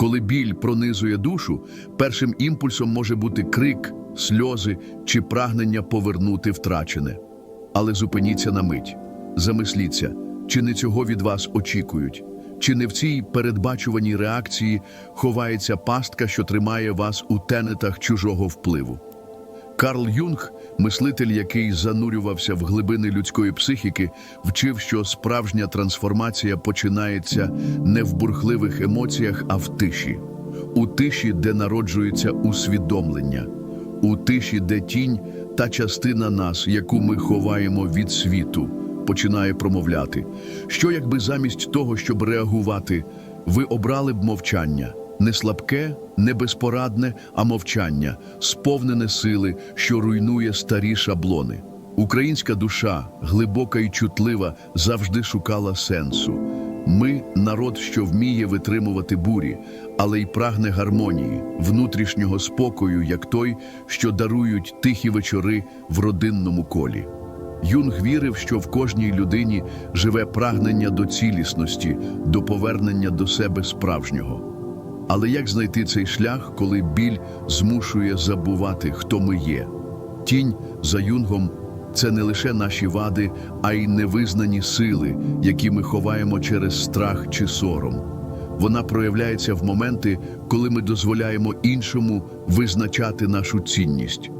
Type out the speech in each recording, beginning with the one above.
Коли біль пронизує душу, першим імпульсом може бути крик, сльози чи прагнення повернути втрачене. Але зупиніться на мить, замисліться, чи не цього від вас очікують, чи не в цій передбачуваній реакції ховається пастка, що тримає вас у тенетах чужого впливу. Карл Юнг, мислитель, який занурювався в глибини людської психіки, вчив, що справжня трансформація починається не в бурхливих емоціях, а в тиші, у тиші, де народжується усвідомлення, у тиші, де тінь та частина нас, яку ми ховаємо від світу, починає промовляти. Що якби замість того, щоб реагувати, ви обрали б мовчання? Не слабке, не безпорадне, а мовчання, сповнене сили, що руйнує старі шаблони. Українська душа, глибока і чутлива, завжди шукала сенсу. Ми народ, що вміє витримувати бурі, але й прагне гармонії, внутрішнього спокою, як той, що дарують тихі вечори в родинному колі. Юнг вірив, що в кожній людині живе прагнення до цілісності, до повернення до себе справжнього. Але як знайти цей шлях, коли біль змушує забувати, хто ми є? Тінь за юнгом це не лише наші вади, а й невизнані сили, які ми ховаємо через страх чи сором. Вона проявляється в моменти, коли ми дозволяємо іншому визначати нашу цінність.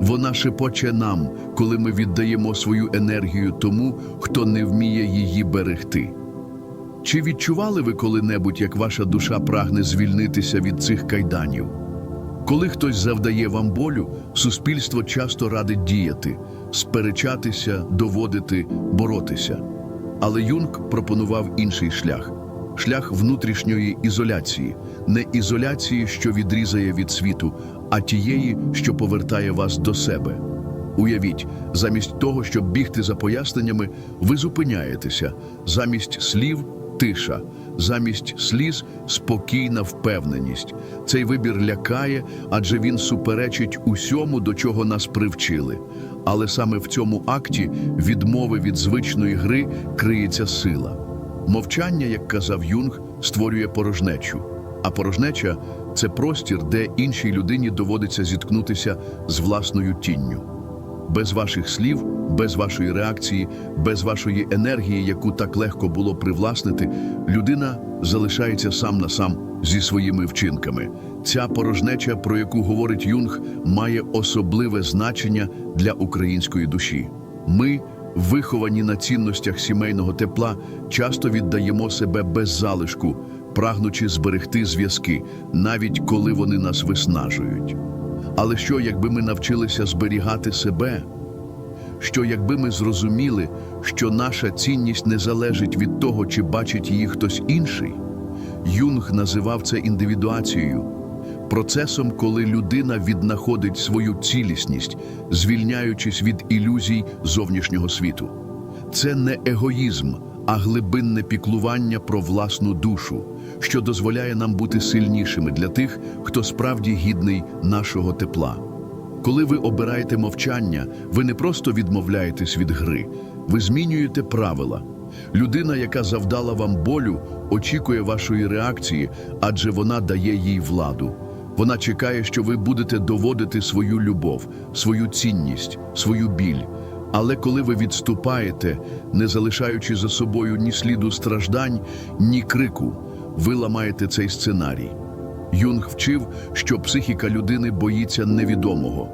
Вона шепоче нам, коли ми віддаємо свою енергію тому, хто не вміє її берегти. Чи відчували ви коли-небудь, як ваша душа прагне звільнитися від цих кайданів? Коли хтось завдає вам болю, суспільство часто радить діяти, сперечатися, доводити, боротися. Але Юнг пропонував інший шлях шлях внутрішньої ізоляції, не ізоляції, що відрізає від світу, а тієї, що повертає вас до себе. Уявіть, замість того, щоб бігти за поясненнями, ви зупиняєтеся, замість слів тиша, замість сліз спокійна впевненість. Цей вибір лякає, адже він суперечить усьому, до чого нас привчили. Але саме в цьому акті відмови від звичної гри криється сила. Мовчання, як казав Юнг, створює порожнечу. А порожнеча це простір, де іншій людині доводиться зіткнутися з власною тінню. Без ваших слів, без вашої реакції, без вашої енергії, яку так легко було привласнити, людина залишається сам на сам зі своїми вчинками. Ця порожнеча, про яку говорить Юнг, має особливе значення для української душі. Ми, виховані на цінностях сімейного тепла, часто віддаємо себе без залишку, прагнучи зберегти зв'язки, навіть коли вони нас виснажують. Але що, якби ми навчилися зберігати себе? Що якби ми зрозуміли, що наша цінність не залежить від того, чи бачить її хтось інший? Юнг називав це індивідуацією, процесом, коли людина віднаходить свою цілісність, звільняючись від ілюзій зовнішнього світу. Це не егоїзм, а глибинне піклування про власну душу, що дозволяє нам бути сильнішими для тих, хто справді гідний нашого тепла. Коли ви обираєте мовчання, ви не просто відмовляєтесь від гри, ви змінюєте правила. Людина, яка завдала вам болю, очікує вашої реакції, адже вона дає їй владу. Вона чекає, що ви будете доводити свою любов, свою цінність, свою біль. Але коли ви відступаєте, не залишаючи за собою ні сліду страждань, ні крику, ви ламаєте цей сценарій. Юнг вчив, що психіка людини боїться невідомого.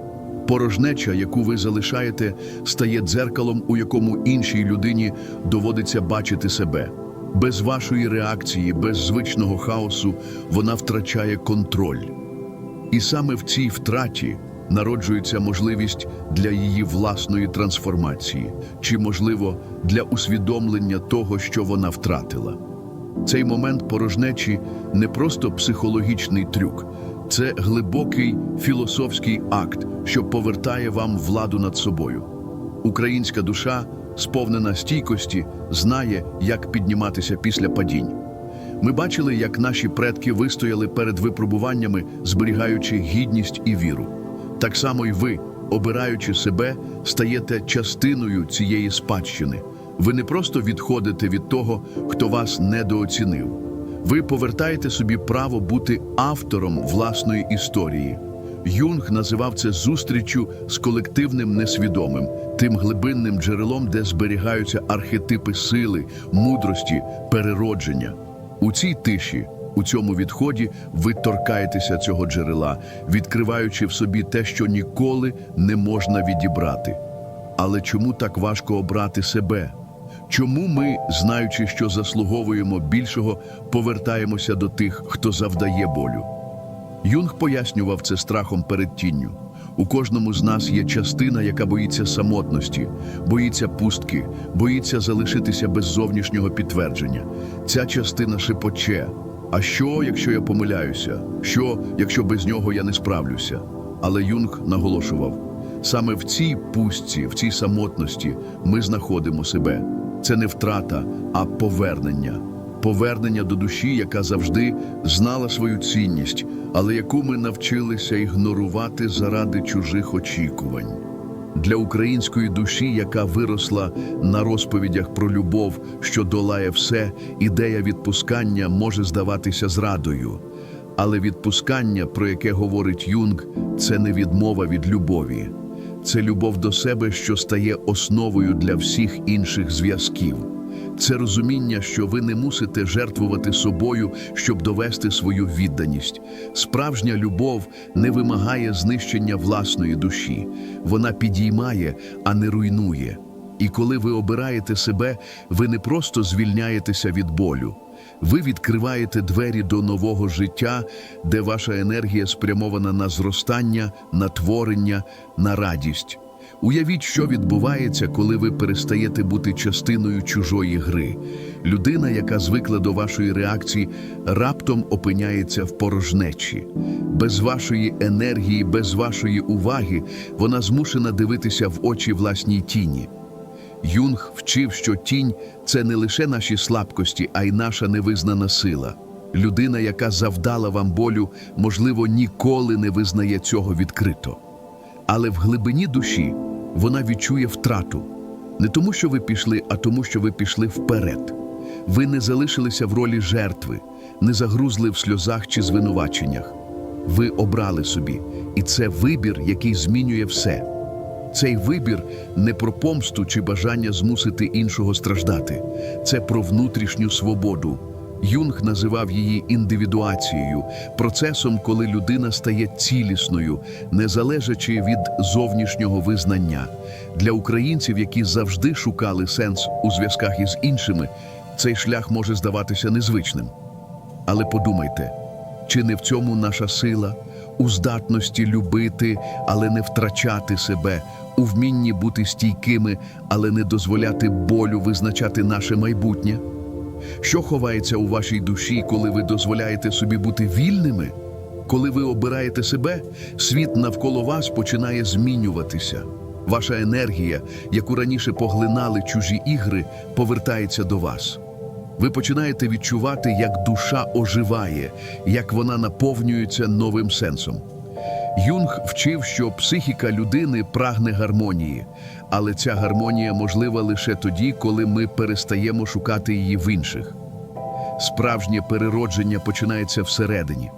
Порожнеча, яку ви залишаєте, стає дзеркалом, у якому іншій людині доводиться бачити себе. Без вашої реакції, без звичного хаосу вона втрачає контроль. І саме в цій втраті народжується можливість для її власної трансформації, чи, можливо, для усвідомлення того, що вона втратила. Цей момент порожнечі не просто психологічний трюк, це глибокий філософський акт, що повертає вам владу над собою. Українська душа, сповнена стійкості, знає, як підніматися після падінь. Ми бачили, як наші предки вистояли перед випробуваннями, зберігаючи гідність і віру. Так само й ви, обираючи себе, стаєте частиною цієї спадщини. Ви не просто відходите від того, хто вас недооцінив. Ви повертаєте собі право бути автором власної історії. Юнг називав це зустріччю з колективним несвідомим, тим глибинним джерелом, де зберігаються архетипи сили, мудрості, переродження. У цій тиші, у цьому відході, ви торкаєтеся цього джерела, відкриваючи в собі те, що ніколи не можна відібрати. Але чому так важко обрати себе? Чому ми, знаючи, що заслуговуємо більшого, повертаємося до тих, хто завдає болю? Юнг пояснював це страхом перед тінню. У кожному з нас є частина, яка боїться самотності, боїться пустки, боїться залишитися без зовнішнього підтвердження. Ця частина шепоче. А що, якщо я помиляюся? Що, якщо без нього я не справлюся? Але Юнг наголошував: саме в цій пустці, в цій самотності ми знаходимо себе. Це не втрата, а повернення. Повернення до душі, яка завжди знала свою цінність, але яку ми навчилися ігнорувати заради чужих очікувань. Для української душі, яка виросла на розповідях про любов, що долає все, ідея відпускання може здаватися зрадою. Але відпускання, про яке говорить Юнг, це не відмова від любові. Це любов до себе, що стає основою для всіх інших зв'язків. Це розуміння, що ви не мусите жертвувати собою, щоб довести свою відданість. Справжня любов не вимагає знищення власної душі, вона підіймає, а не руйнує. І коли ви обираєте себе, ви не просто звільняєтеся від болю. Ви відкриваєте двері до нового життя, де ваша енергія спрямована на зростання, на творення, на радість. Уявіть, що відбувається, коли ви перестаєте бути частиною чужої гри. Людина, яка звикла до вашої реакції, раптом опиняється в порожнечі. Без вашої енергії, без вашої уваги, вона змушена дивитися в очі власній тіні. Юнг вчив, що тінь це не лише наші слабкості, а й наша невизнана сила. Людина, яка завдала вам болю, можливо, ніколи не визнає цього відкрито. Але в глибині душі вона відчує втрату. Не тому, що ви пішли, а тому, що ви пішли вперед. Ви не залишилися в ролі жертви, не загрузли в сльозах чи звинуваченнях. Ви обрали собі, і це вибір, який змінює все. Цей вибір не про помсту чи бажання змусити іншого страждати. Це про внутрішню свободу. Юнг називав її індивідуацією, процесом, коли людина стає цілісною, не залежачи від зовнішнього визнання. Для українців, які завжди шукали сенс у зв'язках із іншими, цей шлях може здаватися незвичним. Але подумайте, чи не в цьому наша сила, у здатності любити, але не втрачати себе, у вмінні бути стійкими, але не дозволяти болю визначати наше майбутнє? Що ховається у вашій душі, коли ви дозволяєте собі бути вільними? Коли ви обираєте себе, світ навколо вас починає змінюватися. Ваша енергія, яку раніше поглинали чужі ігри, повертається до вас. Ви починаєте відчувати, як душа оживає, як вона наповнюється новим сенсом. Юнг вчив, що психіка людини прагне гармонії, але ця гармонія можлива лише тоді, коли ми перестаємо шукати її в інших. Справжнє переродження починається всередині.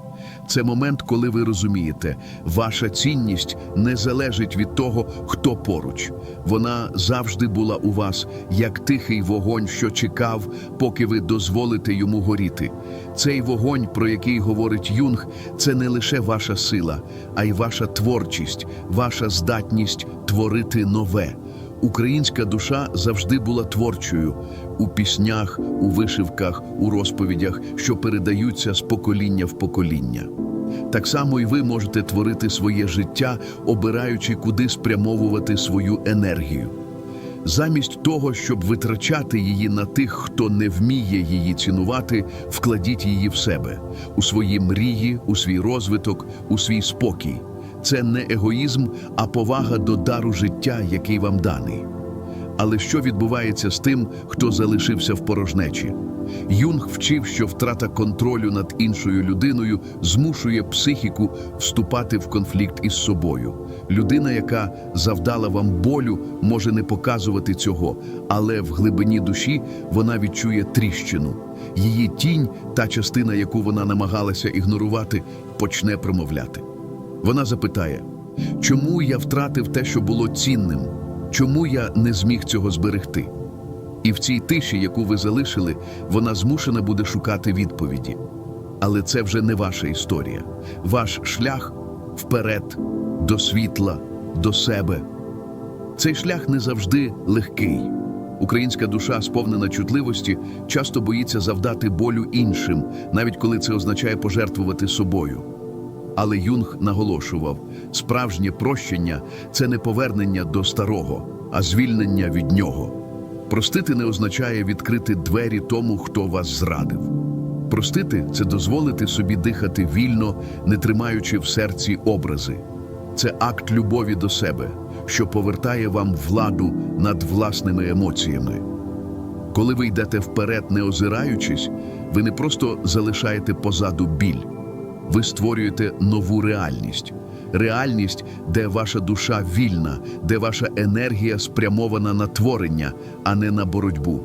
Це момент, коли ви розумієте, ваша цінність не залежить від того, хто поруч. Вона завжди була у вас, як тихий вогонь, що чекав, поки ви дозволите йому горіти. Цей вогонь, про який говорить Юнг, це не лише ваша сила, а й ваша творчість, ваша здатність творити нове. Українська душа завжди була творчою у піснях, у вишивках, у розповідях, що передаються з покоління в покоління. Так само і ви можете творити своє життя, обираючи, куди спрямовувати свою енергію. Замість того, щоб витрачати її на тих, хто не вміє її цінувати, вкладіть її в себе, у свої мрії, у свій розвиток, у свій спокій. Це не егоїзм, а повага до дару життя, який вам даний. Але що відбувається з тим, хто залишився в порожнечі? Юнг вчив, що втрата контролю над іншою людиною змушує психіку вступати в конфлікт із собою. Людина, яка завдала вам болю, може не показувати цього, але в глибині душі вона відчує тріщину. Її тінь, та частина, яку вона намагалася ігнорувати, почне промовляти. Вона запитає, чому я втратив те, що було цінним? Чому я не зміг цього зберегти? І в цій тиші, яку ви залишили, вона змушена буде шукати відповіді. Але це вже не ваша історія. Ваш шлях вперед, до світла, до себе. Цей шлях не завжди легкий. Українська душа, сповнена чутливості, часто боїться завдати болю іншим, навіть коли це означає пожертвувати собою. Але Юнг наголошував, справжнє прощення це не повернення до старого, а звільнення від нього. Простити не означає відкрити двері тому, хто вас зрадив. Простити це дозволити собі дихати вільно, не тримаючи в серці образи. Це акт любові до себе, що повертає вам владу над власними емоціями. Коли ви йдете вперед, не озираючись, ви не просто залишаєте позаду біль, ви створюєте нову реальність. Реальність, де ваша душа вільна, де ваша енергія спрямована на творення, а не на боротьбу.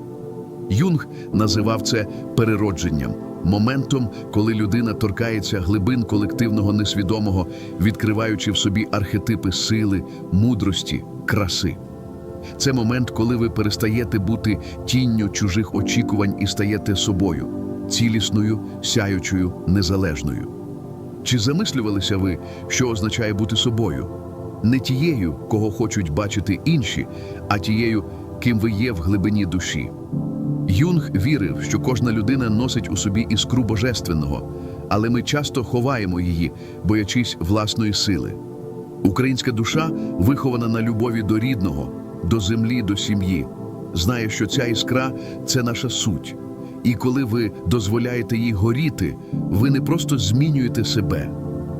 Юнг називав це переродженням, моментом, коли людина торкається глибин колективного несвідомого, відкриваючи в собі архетипи сили, мудрості, краси. Це момент, коли ви перестаєте бути тінню чужих очікувань і стаєте собою, цілісною, сяючою, незалежною. Чи замислювалися ви, що означає бути собою? Не тією, кого хочуть бачити інші, а тією, ким ви є в глибині душі. Юнг вірив, що кожна людина носить у собі іскру божественного, але ми часто ховаємо її, боячись власної сили. Українська душа вихована на любові до рідного, до землі, до сім'ї, знає, що ця іскра це наша суть. І коли ви дозволяєте їй горіти, ви не просто змінюєте себе,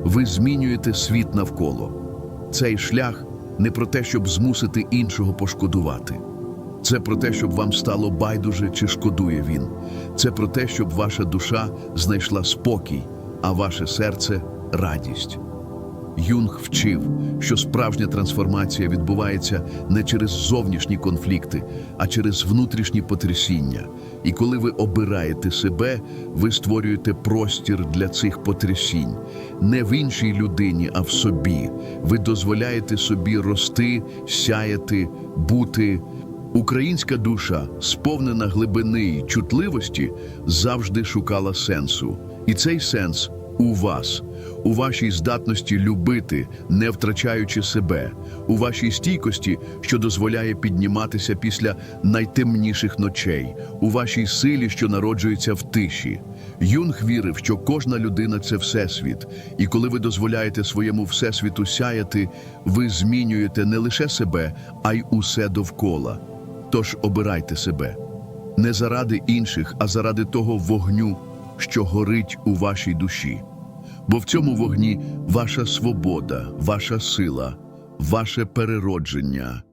ви змінюєте світ навколо. Цей шлях не про те, щоб змусити іншого пошкодувати. Це про те, щоб вам стало байдуже чи шкодує він. Це про те, щоб ваша душа знайшла спокій, а ваше серце радість. Юнг вчив, що справжня трансформація відбувається не через зовнішні конфлікти, а через внутрішні потрясіння. І коли ви обираєте себе, ви створюєте простір для цих потрясінь. Не в іншій людині, а в собі. Ви дозволяєте собі рости, сяяти, бути. Українська душа, сповнена глибини й чутливості, завжди шукала сенсу. І цей сенс у вас, у вашій здатності любити, не втрачаючи себе, у вашій стійкості, що дозволяє підніматися після найтемніших ночей, у вашій силі, що народжується в тиші. Юнг вірив, що кожна людина це всесвіт, і коли ви дозволяєте своєму всесвіту сяяти, ви змінюєте не лише себе, а й усе довкола. Тож обирайте себе не заради інших, а заради того вогню, що горить у вашій душі. Бо в цьому вогні ваша свобода, ваша сила, ваше переродження.